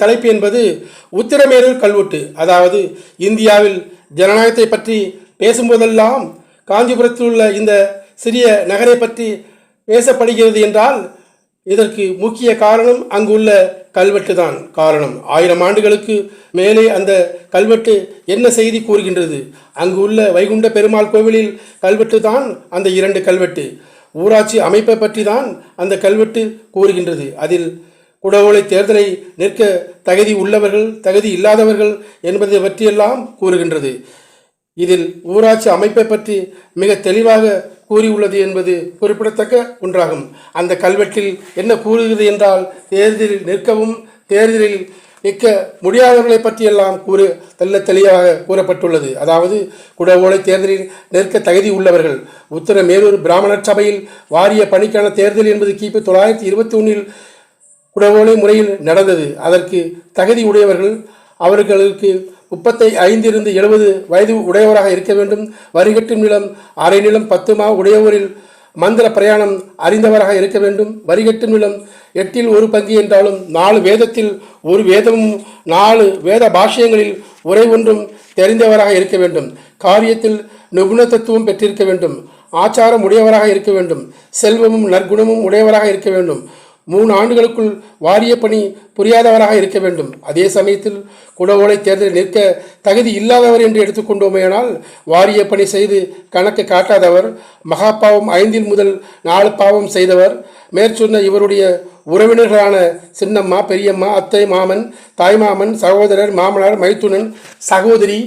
தலைப்பு என்பது உத்திரமேரூர் கல்வெட்டு. அதாவது இந்தியாவில் ஜனநாயகத்தை பற்றி பேசும்போதெல்லாம் காஞ்சிபுரத்தில் உள்ள இந்த சிறிய நகரை பற்றி பேசப்படுகிறது என்றால் இதற்கு முக்கிய காரணம் அங்குள்ள கல்வெட்டு தான். காரணம் ஆயிரம் ஆண்டுகளுக்கு மேலே அந்த கல்வெட்டு என்ன செய்தி கூறுகின்றது? அங்கு உள்ள வைகுண்ட பெருமாள் கோவிலில் கல்வெட்டு தான் அந்த இரண்டு கல்வெட்டு. ஊராட்சி அமைப்பை பற்றி தான் அந்த கல்வெட்டு கூறுகின்றது. அதில் குடவோலை தேர்தலை நிற்க தகுதி உள்ளவர்கள் தகுதி இல்லாதவர்கள் என்பதை பற்றியெல்லாம் கூறுகின்றது. இதில் ஊராட்சி அமைப்பை பற்றி மிக தெளிவாக கூறியுள்ளது என்பது குறிப்பிடத்தக்க ஒன்றாகும். அந்த கல்வெட்டில் என்ன கூறுகிறது என்றால் தேர்தலில் நிற்கவும் தேர்தலில் நிற்க முடியாதவர்களை பற்றியெல்லாம் கூறு தெல்ல தெளிவாக கூறப்பட்டுள்ளது. அதாவது குடவோலை தேர்தலில் நிற்க தகுதி உள்ளவர்கள். உத்தர மேலூர் பிராமணர் சபையில் வாரிய பணிக்கான தேர்தல் என்பது கிபி தொள்ளாயிரத்தி இருபத்தி ஒன்றில் குடவோலை முறையில் நடந்தது. அதற்கு தகுதி உடையவர்கள் அவர்களுக்கு முப்பத்தை ஐந்திலிருந்து எழுபது வயது உடையவராக இருக்க வேண்டும். வரிகட்டும் நிலம் அரை நிலம் பத்து மா உடையவரில் மந்திர பிரயாணம் அறிந்தவராக இருக்க வேண்டும். வரிகட்டும் நிலம் எட்டில் ஒரு பங்கு என்றாலும் நாலு வேதத்தில் ஒரு வேதமும் நாலு வேத பாஷ்யங்களில் உரை ஒன்றும் தெரிந்தவராக இருக்க வேண்டும். காரியத்தில் நிபுணத்துவம் பெற்றிருக்க வேண்டும். ஆச்சாரம் உடையவராக இருக்க வேண்டும். செல்வமும் நற்குணமும் உடையவராக இருக்க வேண்டும். மூணு ஆண்டுகளுக்குள் வாரிய பணி புரியாதவராக இருக்க வேண்டும். அதே சமயத்தில் குடவோலை தேர்தலில் நிற்க தகுதி இல்லாதவர் என்று எடுத்துக்கொண்டோமேயானால் வாரிய பணி செய்து கணக்கு காட்டாதவர் மகாபாவம் ஐந்தில் முதல் நாலு பாவம் செய்தவர் மேற்சொன்ன இவருடைய உறவினர்களான சின்னம்மா பெரியம்மா அத்தை மாமன் தாய்மாமன் சகோதரர் மாமனார் மைத்துனன் சகோதரி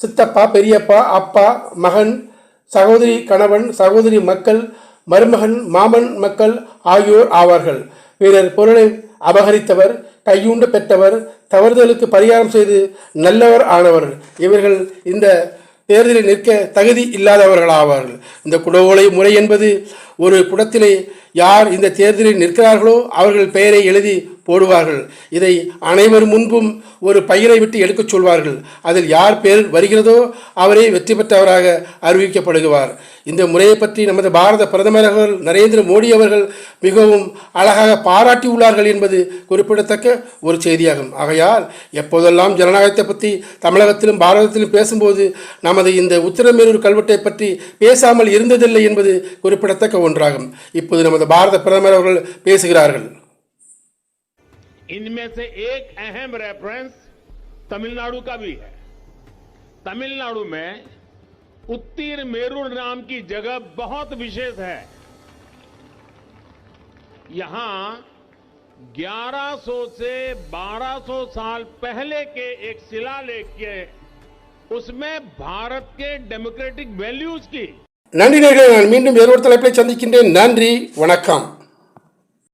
சித்தப்பா பெரியப்பா அப்பா மகன் சகோதரி கணவன் சகோதரி மக்கள் மருமகன் மாமன் மக்கள் ஆகியோர் ஆவார்கள். பிறர் பொருளை அபகரித்தவர் கையூண்டு பெற்றவர் தவறுதலுக்கு பரிகாரம் செய்து நல்லவர் ஆனவர். இவர்கள் இந்த தேர்தலில் நிற்க தகுதி இல்லாதவர்கள் ஆவார்கள். இந்த குடவோலை முறை என்பது ஒரு குடத்திலே யார் இந்த தேர்தலில் நிற்கிறார்களோ அவர்கள் பெயரை எழுதி போடுவார்கள். இதை அனைவர் முன்பும் ஒரு பயிரை விட்டு எடுக்கச் சொல்வார்கள். அதில் யார் பேர் வருகிறதோ அவரே வெற்றி பெற்றவராக அறிவிக்கப்படுகிறார் இந்த முறையை பற்றி நமது பாரத பிரதமர் அவர்கள் நரேந்திர மோடி அவர்கள் மிகவும் அழகாக பாராட்டியுள்ளார்கள் என்பது குறிப்பிடத்தக்க ஒரு செய்தியாகும். ஆகையால் எப்போதெல்லாம் ஜனநாயகத்தை பற்றி தமிழகத்திலும் பாரதத்திலும் பேசும்போது நமது இந்த உத்திரமேரூர் கல்வெட்டை பற்றி பேசாமல் இருந்ததில்லை என்பது குறிப்பிடத்தக்க ஒன்றாகும். இப்போது நமது பாரத பிரதமர் அவர்கள் பேசுகிறார்கள். इनमें से एक अहम रेफरेंस तमिलनाडु का भी है तमिलनाडु में उत्तीर मेरूर नाम की जगह बहुत विशेष है यहां 1100 से 1200 साल पहले के एक शिलालेख के उसमें भारत के डेमोक्रेटिक वैल्यूज की நன்றி நேர்களே நான் மீண்டும் வேறொரு தலைப்பில் சந்திக்கின்றேன் நன்றி வணக்கம்